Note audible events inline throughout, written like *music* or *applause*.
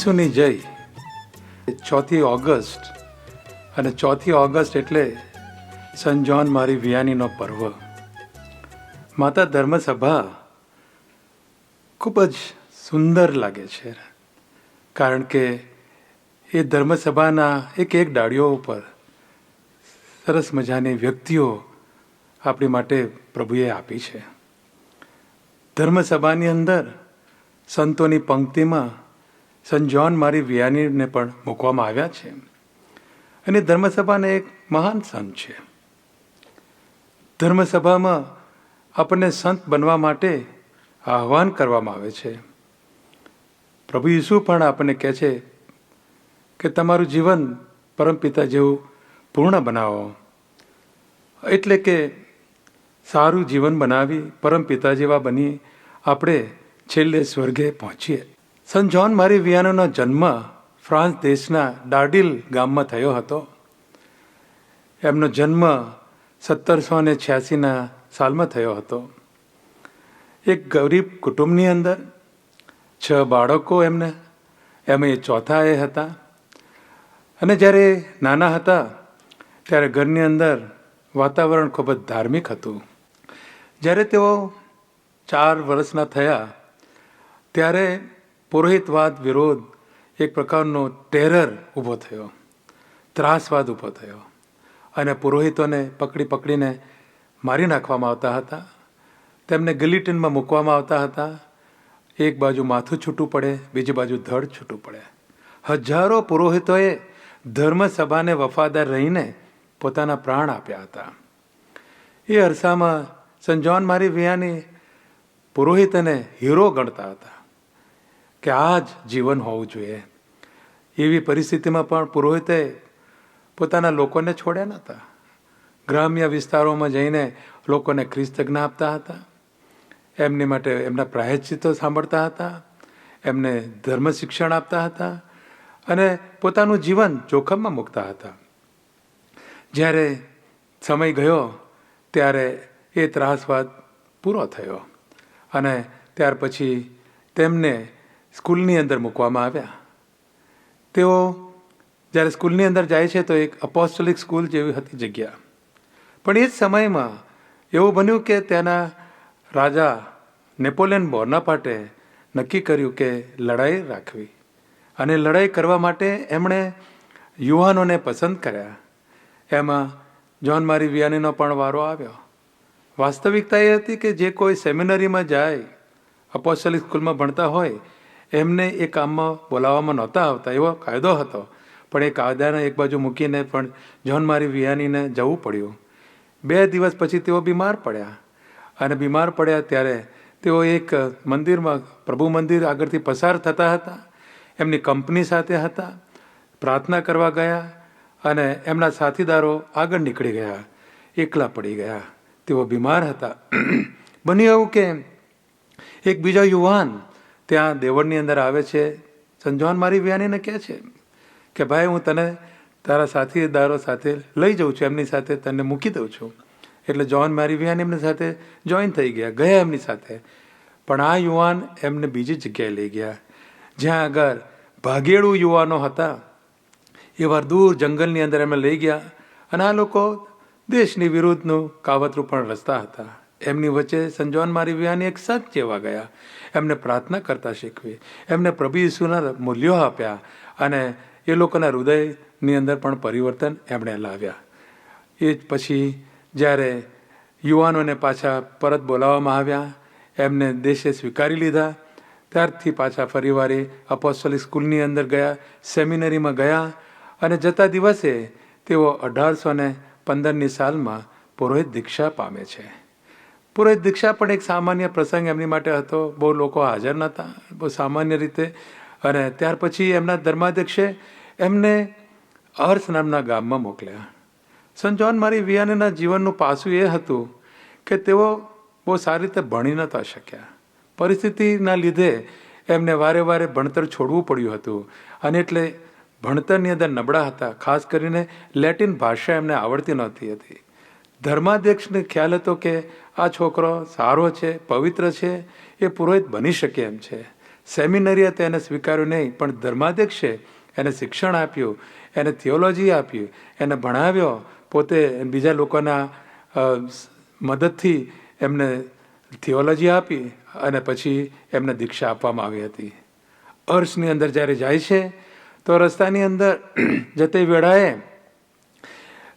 ઈસુની જય. ચોથી ઓગસ્ટ અને ચોથી ઓગસ્ટ એટલે સન જોન મારી વિયાનીનો પર્વ. માતા ધર્મસભા ખૂબ જ સુંદર લાગે છે, કારણ કે એ ધર્મસભાના એક એક ડાળીઓ ઉપર સરસ મજાની વ્યક્તિઓ આપણી માટે પ્રભુએ આપી છે. ધર્મસભાની અંદર સંતોની પંક્તિમાં સન જોન મારી વિયાનીને પણ મૂકવામાં આવ્યા છે. અને ધર્મસભાને એક મહાન સંત છે. ધર્મસભામાં આપણને સંત બનવા માટે આહવાન કરવામાં આવે છે. પ્રભુ ઈસુ પણ આપણને કહે છે કે તમારું જીવન પરમપિતા જેવું પૂર્ણ બનાવો. એટલે કે સારું જીવન બનાવી પરમપિતા જેવા બની આપણે છેલ્લે સ્વર્ગે પહોંચીએ. સન જોન મારી વિયાનોનો જન્મ ફ્રાન્સ દેશના ડાર્ડિલ ગામમાં થયો હતો. એમનો જન્મ સત્તરસો ને છ્યાસીના સાલમાં થયો હતો. એક ગરીબ કુટુંબની અંદર છ બાળકો એમને, એમાં એ ચોથા એ હતા. અને જ્યારે નાના હતા, ત્યારે ઘરની અંદર વાતાવરણ ખૂબ જ ધાર્મિક હતું. જ્યારે તેઓ ચાર વર્ષના થયા, ત્યારે પુરોહિતવાદ, વિરોધ, એક પ્રકારનો ટેરર ઊભો થયો. ત્રાસવાદ ઊભો થયો. અને પુરોહિતોને પકડી પકડીને મારી નાખવામાં આવતા હતા. તેમને ગિલિટિનમાં મૂકવામાં આવતા હતા. એક બાજુ માથું છૂટું પડે, બીજી બાજુ ધડ છૂટું પડે. હજારો પુરોહિતોએ ધર્મસભાને વફાદાર રહીને પોતાના પ્રાણ આપ્યા હતા. એ અરસામાં સંજોન મારી વિયાની પુરોહિત અને હીરો ગણતા હતા. કે આ જ જીવન હોવું જોઈએ. એવી પરિસ્થિતિમાં પણ પુરોહિતે પોતાના લોકોને છોડ્યા નહોતા ગ્રામ્ય વિસ્તારોમાં જઈને લોકોને ખ્રિસ્ત જ્ઞ આપતા હતા. એમની માટે એમના પ્રાયશ્ચિતો સાંભળતા હતા. એમને ધર્મ શિક્ષણ આપતા હતા અને પોતાનું જીવન જોખમમાં મૂકતા હતા. જ્યારે સમય ગયો, ત્યારે એ ત્રાસવાદ પૂરો થયો અને ત્યાર પછી તેમને સ્કૂલની અંદર મૂકવામાં આવ્યા. તેઓ જ્યારે સ્કૂલની અંદર જાય છે તો એક અપોસ્ટલિક સ્કૂલ જેવી હતી જગ્યા. પણ એ જ સમયમાં એવું બન્યું કે ત્યાંના રાજા નેપોલિયન બોર્નાપાટે નક્કી કર્યું કે લડાઈ રાખવી. અને લડાઈ કરવા માટે એમણે યુવાનોને પસંદ કર્યા. એમાં જોન મારી વિયાનીનો પણ વારો આવ્યો. વાસ્તવિકતા એ હતી કે જે કોઈ સેમિનરીમાં જાય, અપોસ્ટલિક સ્કૂલમાં ભણતા હોય એમને એ કામમાં બોલાવવામાં નહોતા આવતા, એવો કાયદો હતો. પણ એ કાયદાને એક બાજુ મૂકીને પણ જોન મારી વિયાનીને જવું પડ્યું. બે દિવસ પછી તેઓ બીમાર પડ્યા. અને બીમાર પડ્યા ત્યારે તેઓ એક મંદિરમાં, પ્રભુ મંદિર આગળથી પસાર થતા હતા, એમની કંપની સાથે હતા, પ્રાર્થના કરવા ગયા અને એમના સાથીદારો આગળ નીકળી ગયા. એકલા પડી ગયા. તેઓ બીમાર હતા. *clears throat* બન્યું એવું કે એક યુવાન ત્યાં દેવળની અંદર આવે છે. સંજોન મારી વ્યાનીને કહે છે કે, ભાઈ, હું તને તારા સાથીદારો સાથે લઈ જાઉં છું. એમની સાથે તને મૂકી દઉં છું. એટલે જોન મારી વ્યાની એમની સાથે જોઈન થઈ ગયા ગયા એમની સાથે. પણ આ યુવાન એમને બીજી જગ્યાએ લઈ ગયા. જ્યાં આગળ ભાગેડું યુવાનો હતા એવા દૂર જંગલની અંદર એમને લઈ ગયા. અને આ લોકો દેશની વિરુદ્ધનું કાવતરું પણ રચતા હતા. એમની વચ્ચે સંજોન મારી વ્યાની એક સંત જેવા ગયા. એમને પ્રાર્થના કરતા શીખવી. એમને પ્રભુ ઈસુના મૂલ્યો આપ્યા અને એ લોકોના હૃદયની અંદર પણ પરિવર્તન એમણે લાવ્યા. એ જ પછી જ્યારે યુવાનોને પાછા પરત બોલાવવામાં આવ્યા, એમને દેશે સ્વીકારી લીધા, ત્યારથી પાછા ફરીવારે એ સ્કૂલની અંદર ગયા, સેમિનરીમાં ગયા અને જતા દિવસે તેઓ અઢારસો ને પંદરની સાલમાં પુરોહિત દીક્ષા પામે છે. પુરોહિત દીક્ષા પણ એક સામાન્ય પ્રસંગ એમની માટે હતો. બહુ લોકો હાજર નહોતા. બહુ સામાન્ય રીતે. અને ત્યાર પછી એમના ધર્માધ્યક્ષે એમને અર્થ નામના ગામમાં મોકલ્યા. સંત જોન મારી વિયાનીના જીવનનું પાસું એ હતું કે તેઓ બહુ સારી રીતે ભણી નહોતા શક્યા. પરિસ્થિતિના લીધે એમને વારે વારે ભણતર છોડવું પડ્યું હતું. અને એટલે ભણતરની અંદર નબળા હતા. ખાસ કરીને લેટિન ભાષા એમને આવડતી નહોતી હતી. ધર્માધ્યક્ષને ખ્યાલ હતો કે આ છોકરો સારો છે, પવિત્ર છે, એ પુરોહિત બની શકે એમ છે. સેમિનરીએ તો એને સ્વીકાર્યું નહીં, પણ ધર્માધ્યક્ષે એને શિક્ષણ આપ્યું, એને થિયોલોજી આપ્યું, એને ભણાવ્યો, પોતે બીજા લોકોના મદદથી એમને થિયોલોજી આપી અને પછી એમને દીક્ષા આપવામાં આવી હતી. અર્શની અંદર જ્યારે જાય છે, તો રસ્તાની અંદર જતે વેળાએ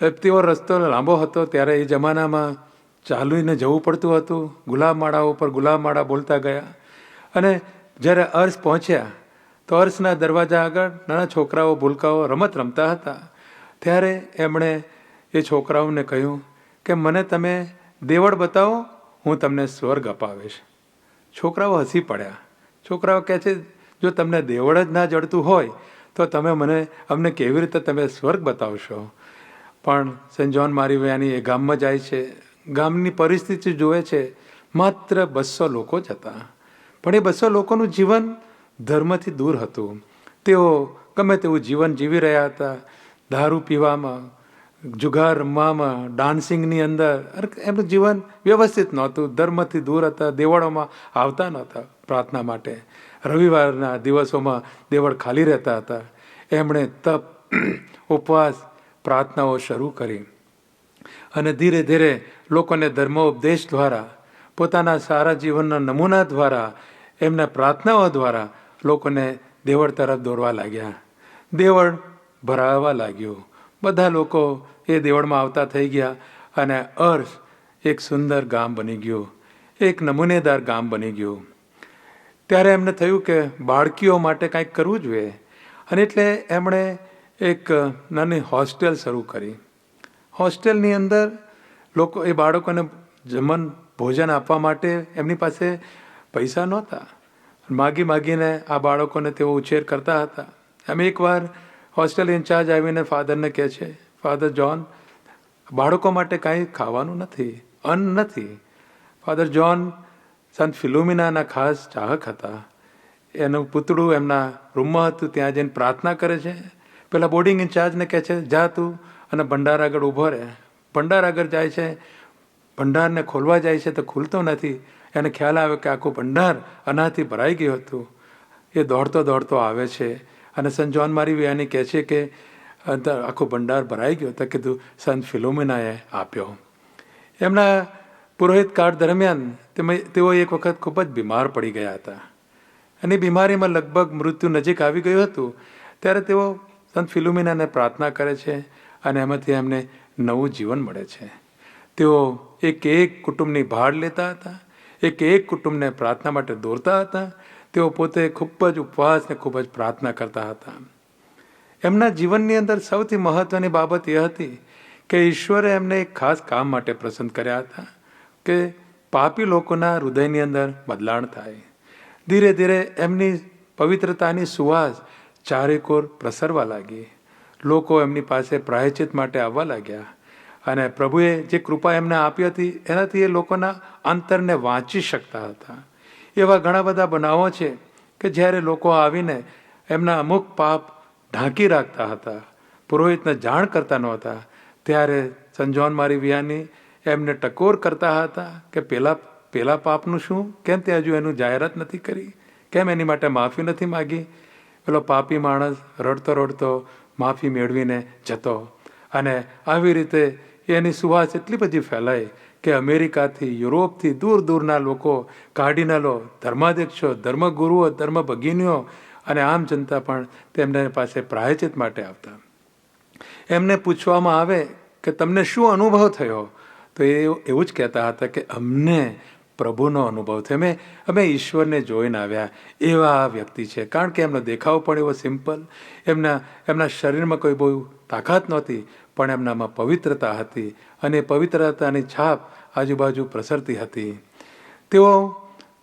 તેઓ રસ્તો લાંબો હતો ત્યારે એ જમાનામાં ચાલીને જવું પડતું હતું. ગુલાબ માળા ઉપર ગુલાબ માળા બોલતા ગયા. અને જ્યારે અર્શ પહોંચ્યા, તો અર્શના દરવાજા આગળ નાના છોકરાઓ ભૂલકાઓ રમત રમતા હતા. ત્યારે એમણે એ છોકરાઓને કહ્યું કે, મને તમે દેવળ બતાવો, હું તમને સ્વર્ગ અપાવીશ. છોકરાઓ હસી પડ્યા. છોકરાઓ કહે છે, જો તમને દેવળ જ ના જડતું હોય, તો તમે મને અમને કેવી રીતે તમે સ્વર્ગ બતાવશો? પણ સેન્ટ જોન મારી વયાની એ ગામમાં જાય છે. ગામની પરિસ્થિતિ જુએ છે. માત્ર બસો લોકો જ હતા. પણ એ બસો લોકોનું જીવન ધર્મથી દૂર હતું. તેઓ ગમે તેવું જીવન જીવી રહ્યા હતા. દારૂ પીવામાં, જુગાર રમવામાં, ડાન્સિંગની અંદર એમનું જીવન વ્યવસ્થિત નહોતું. ધર્મથી દૂર હતા, દેવળોમાં આવતા નહોતા પ્રાર્થના માટે. રવિવારના દિવસોમાં દેવળ ખાલી રહેતા હતા. એમણે તપ, ઉપવાસ પ્રાર્થનાઓ શરૂ કરી અને ધીરે ધીરે લોકોને ધર્મોપદેશ દ્વારા, પોતાના સારા જીવનના નમૂના દ્વારા, એમના પ્રાર્થનાઓ દ્વારા લોકોને દેવળ તરફ દોરવા લાગ્યા. દેવળ ભરાવા લાગ્યું. બધા લોકો એ દેવળમાં આવતા થઈ ગયા અને અર્થ એક સુંદર ગામ બની ગયું. એક નમૂનેદાર ગામ બની ગયું. ત્યારે એમને થયું કે બાળકીઓ માટે કાંઈક કરવું જોઈએ. અને એટલે એમણે એક નાની હોસ્ટેલ શરૂ કરી. હોસ્ટેલની અંદર લોકો, એ બાળકોને જમન, ભોજન આપવા માટે એમની પાસે પૈસા નહોતા. માગી માગીને આ બાળકોને તેઓ ઉછેર કરતા હતા. એમ એકવાર હોસ્ટેલ ઇન્ચાર્જ આવીને ફાધરને કહે છે, ફાધર જોન બાળકો માટે કાંઈ ખાવાનું નથી, અન્ન નથી. ફાધર જોન સંત ફિલોમિનાના ખાસ ચાહક હતા. એનું પુતળું એમના રૂમમાં હતું, ત્યાં જઈને પ્રાર્થના કરે છે. પેલા બોર્ડિંગ ઇન્ચાર્જને કહે છે, જા તું અને ભંડાર આગળ ઊભો રહે. ભંડાર આગળ જાય છે, ભંડારને ખોલવા જાય છે તો ખુલતો નથી. એને ખ્યાલ આવે કે આખું ભંડાર અનાથી ભરાઈ ગયું હતું. એ દોડતો દોડતો આવે છે. અને સંત જોન મારી વ્યાની કહે છે કે આખું ભંડાર ભરાઈ ગયો. તો કીધું સંત ફિલોમિનાએ આપ્યો. એમના પુરોહિત કાળ દરમિયાન તેઓ એક વખત ખૂબ જ બીમાર પડી ગયા હતા. અને બીમારીમાં લગભગ મૃત્યુ નજીક આવી ગયું હતું. ત્યારે તેઓ સંત ફિલુમિનાને પ્રાર્થના કરે છે અને એમાંથી એમને નવું જીવન મળે છે. તેઓ એક એક કુટુંબની ભાડ લેતા હતા, એક એક કુટુંબને પ્રાર્થના માટે દોરતા હતા, તેઓ પોતે ખૂબ જ ઉપવાસ ને ખૂબ જ પ્રાર્થના કરતા હતા. એમના જીવનની અંદર સૌથી મહત્વની બાબત એ હતી કે ઈશ્વરે એમને એક ખાસ કામ માટે પસંદ કર્યા હતા, કે પાપી લોકોના હૃદયની અંદર બદલાણ થાય. ધીરે ધીરે એમની પવિત્રતાની સુવાસ ચારેકોર પ્રસરવા લાગી. લોકો એમની પાસે પ્રાયચિત માટે આવવા લાગ્યા અને પ્રભુએ જે કૃપા એમને આપી હતી, એનાથી એ લોકોના અંતરને વાંચી શકતા હતા. એવા ઘણા બધા બનાવો છે કે જ્યારે લોકો આવીને એમના અમુક પાપ ઢાંકી રાખતા હતા, પુરોહિતને જાણ કરતા નહોતા, ત્યારે સંજોન મારી વિયાની એમને ટકોર કરતા હતા કે પેલા પેલા પાપનું શું? કેમ તે હજુ એનું જાહેરાત નથી કરી? કેમ એની માટે માફી નથી માગી? પેલો પાપી માણસ રડતો રડતો માફી મેળવીને જતો. અને આવી રીતે એની સુવાસ એટલી બધી ફેલાઈ કે અમેરિકાથી, યુરોપથી દૂર દૂરના લોકો કાર્ડિનલો ધર્માધ્યક્ષો, ધર્મગુરુઓ ધર્મ ભગીનીઓ અને આમ જનતા પણ તેમને પાસે પ્રાયચિત માટે આવતા. એમને પૂછવામાં આવે કે તમને શું અનુભવ થયો? તો એ એવું જ કહેતા હતા કે અમને પ્રભુનો અનુભવ થયો. અમે અમે ઈશ્વરને જોઈને આવ્યા. એવા વ્યક્તિ છે. કારણ કે એમનો દેખાવ પણ એવો સિમ્પલ. એમના એમના શરીરમાં કોઈ બહુ તાકાત નહોતી, પણ એમનામાં પવિત્રતા હતી અને પવિત્રતાની છાપ આજુબાજુ પ્રસરતી હતી. તેઓ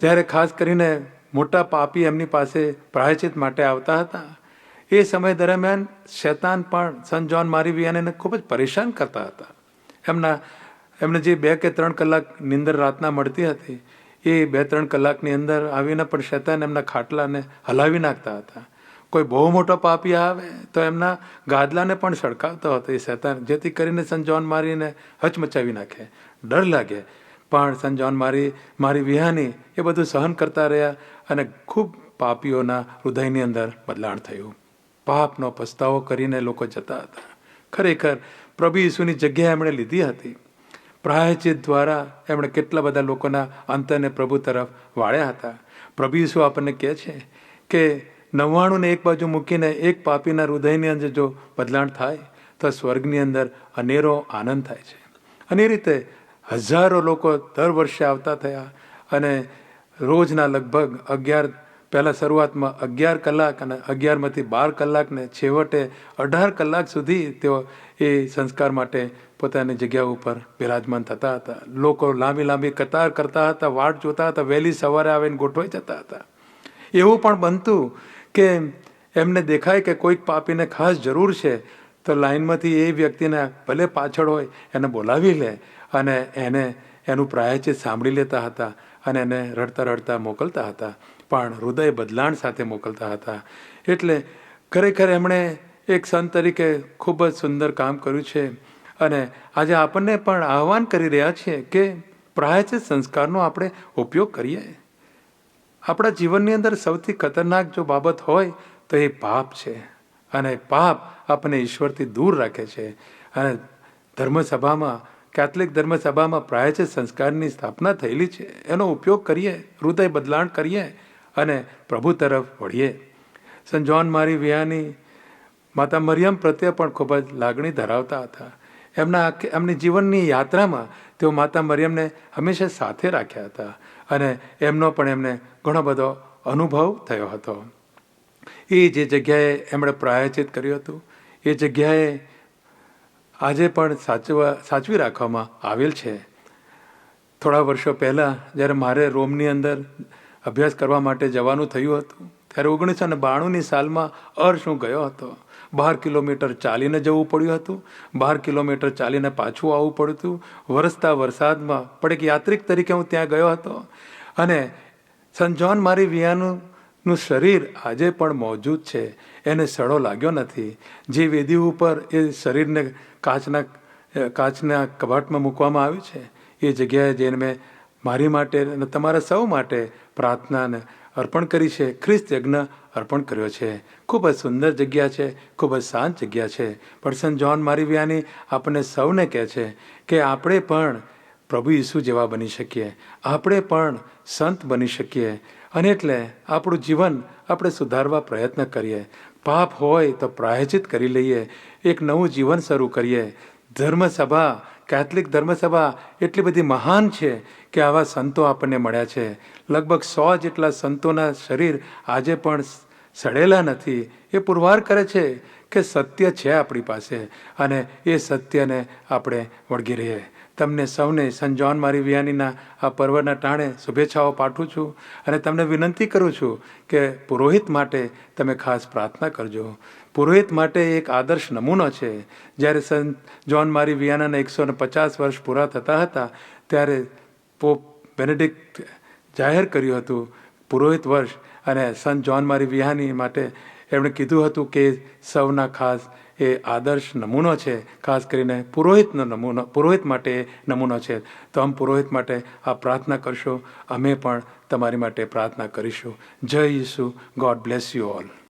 જ્યારે ખાસ કરીને મોટા પાપી એમની પાસે પ્રાયચિત માટે આવતા હતા, એ સમય દરમિયાન શૈતાન પણ સન જોન મારી વિયાને ખૂબ જ પરેશાન કરતા હતા. એમના એમને જે બે કે ત્રણ કલાક નિંદર રાતના મળતી હતી, એ બે ત્રણ કલાકની અંદર આવીને પણ શેતાન એમના ખાટલાને હલાવી નાખતા હતા. કોઈ બહુ મોટો પાપી આવે તો એમના ગાદલાને પણ સળકાવતો હતો એ શેતાન, જેથી કરીને સંજોન મારીને હચમચાવી નાખે. ડર લાગે, પણ સંજોન મારી મારી વિહાની એ બધું સહન કરતા રહ્યા અને ખૂબ પાપીઓના હૃદયની અંદર બદલાણ થયું. પાપનો પસ્તાવો કરીને લોકો જતા હતા. ખરેખર પ્રભુ ઈસુની જગ્યા એમણે લીધી હતી. પ્રાયચિત દ્વારા એમણે કેટલા બધા લોકોના અંતરને પ્રભુ તરફ વાળ્યા હતા. પ્રભુ ઈસુ આપણને કહે છે કે નવ્વાણુંને એક બાજુ મૂકીને એક પાપીના હૃદયની અંદર જો બદલાણ થાય, તો સ્વર્ગની અંદર અનેરો આનંદ થાય છે. અને એ રીતે હજારો લોકો દર વર્ષે આવતા થયા અને રોજના લગભગ અગિયાર, પહેલાં શરૂઆતમાં અગિયાર કલાક અને અગિયારમાંથી બાર કલાકને છેવટે અઢાર કલાક સુધી તેઓ એ સંસ્કાર માટે પોતાની જગ્યા ઉપર બિરાજમાન થતા હતા. લોકો લાંબી લાંબી કતાર કરતા હતા, વાટ જોતા હતા, વહેલી સવારે આવીને ગોઠવાઈ જતા હતા. એવું પણ બનતું કે એમને દેખાય કે કોઈક પાપીને ખાસ જરૂર છે, તો લાઈનમાંથી એ વ્યક્તિને ભલે પાછળ હોય એને બોલાવી લે અને એને એનું પ્રાયચિત સાંભળી લેતા હતા અને એને રડતા રડતા મોકલતા હતા. પણ હૃદય બદલાણ સાથે મોકલતા હતા. એટલે ખરેખર એમણે એક સંત તરીકે ખૂબ જ સુંદર કામ કર્યું છે. અને આજે આપણને પણ આહવાન કરી રહ્યા છીએ કે પ્રાયચિત સંસ્કારનો આપણે ઉપયોગ કરીએ. આપણા જીવનની અંદર સૌથી ખતરનાક જો બાબત હોય તો એ પાપ છે અને પાપ આપણને ઈશ્વરથી દૂર રાખે છે. અને ધર્મસભામાં, કેથલિક ધર્મસભામાં પ્રાયચિત સંસ્કારની સ્થાપના થયેલી છે. એનો ઉપયોગ કરીએ, હૃદય બદલાણ કરીએ અને પ્રભુ તરફ વળીએ. સંત જોન મારી વિયાની માતા મરિયમ પ્રત્યે પણ ખૂબ જ લાગણી ધરાવતા હતા. એમના એમની જીવનની યાત્રામાં તેઓ માતા મરિયમને હંમેશા સાથે રાખ્યા હતા અને એમનો પણ એમને ઘણો બધો અનુભવ થયો હતો. એ જે જગ્યાએ એમણે પ્રાયોજિત કર્યું હતું, એ જગ્યાએ આજે પણ સાચવા, સાચવી રાખવામાં આવેલ છે. થોડા વર્ષો પહેલાં જ્યારે મારે રોમની અંદર અભ્યાસ કરવા માટે જવાનું થયું હતું, ત્યારે ઓગણીસો ને બાણુંની સાલમાં અર્શ હું ગયો હતો. બાર કિલોમીટર ચાલીને જવું પડ્યું હતું. બાર કિલોમીટર ચાલીને પાછું આવવું પડ્યું હતું. વરસતા વરસાદમાં પણ એક યાત્રિક તરીકે હું ત્યાં ગયો હતો. અને સંજોન મારી વિયાનું શરીર આજે પણ મોજૂદ છે. એને સડો લાગ્યો નથી. જે વેદી ઉપર એ શરીરને કાચના કાચના કબાટમાં મૂકવામાં આવ્યું છે. એ જગ્યાએ જઈને મેં મારી માટે અને તમારા સૌ માટે પ્રાર્થનાને અર્પણ કરી છે. ખ્રિસ્ત યજ્ઞ અર્પણ કર્યો છે. ખૂબ જ સુંદર જગ્યા છે. ખૂબ જ શાંત જગ્યા છે. પર્સન જ્હોન જોન મારી વ્યાની આપણને સૌને કહે છે કે આપણે પણ પ્રભુ ઈસુ જેવા બની શકીએ. આપણે પણ સંત બની શકીએ. અને એટલે આપણું જીવન આપણે સુધારવા પ્રયત્ન કરીએ. પાપ હોય તો પ્રાયચિત કરી લઈએ. એક નવું જીવન શરૂ કરીએ. ધર્મસભા કેથલિક ધર્મસભા એટલી બધી મહાન છે કે આવા સંતો આપણને મળ્યા છે. લગભગ સો જેટલા સંતોના શરીર આજે પણ સડેલા નથી. એ પુરવાર કરે છે કે સત્ય છે આપણી પાસે અને એ સત્યને આપણે વળગી રહીએ. તમને સૌને સન જોન મારી વિયાનીના આ પર્વના ટાણે શુભેચ્છાઓ પાઠવું છું અને તમને વિનંતી કરું છું કે પુરોહિત માટે તમે ખાસ પ્રાર્થના કરજો. પુરોહિત માટે એક આદર્શ નમૂનો છે. જ્યારે સંત જોન મારી વિયાનાના એકસો ને પચાસ વર્ષ પૂરા થતા હતા, ત્યારે પોપ બેનેડિક્ટ જાહેર કર્યું હતું પુરોહિત વર્ષ અને સંત જોન મારી વિહાની માટે એમણે કીધું હતું કે સૌના ખાસ એ આદર્શ નમૂનો છે, ખાસ કરીને પુરોહિતનો નમૂનો, પુરોહિત માટે નમૂનો છે. તો આમ પુરોહિત માટે આ પ્રાર્થના કરશો. અમે પણ તમારી માટે પ્રાર્થના કરીશું. જય Isu. God bless you all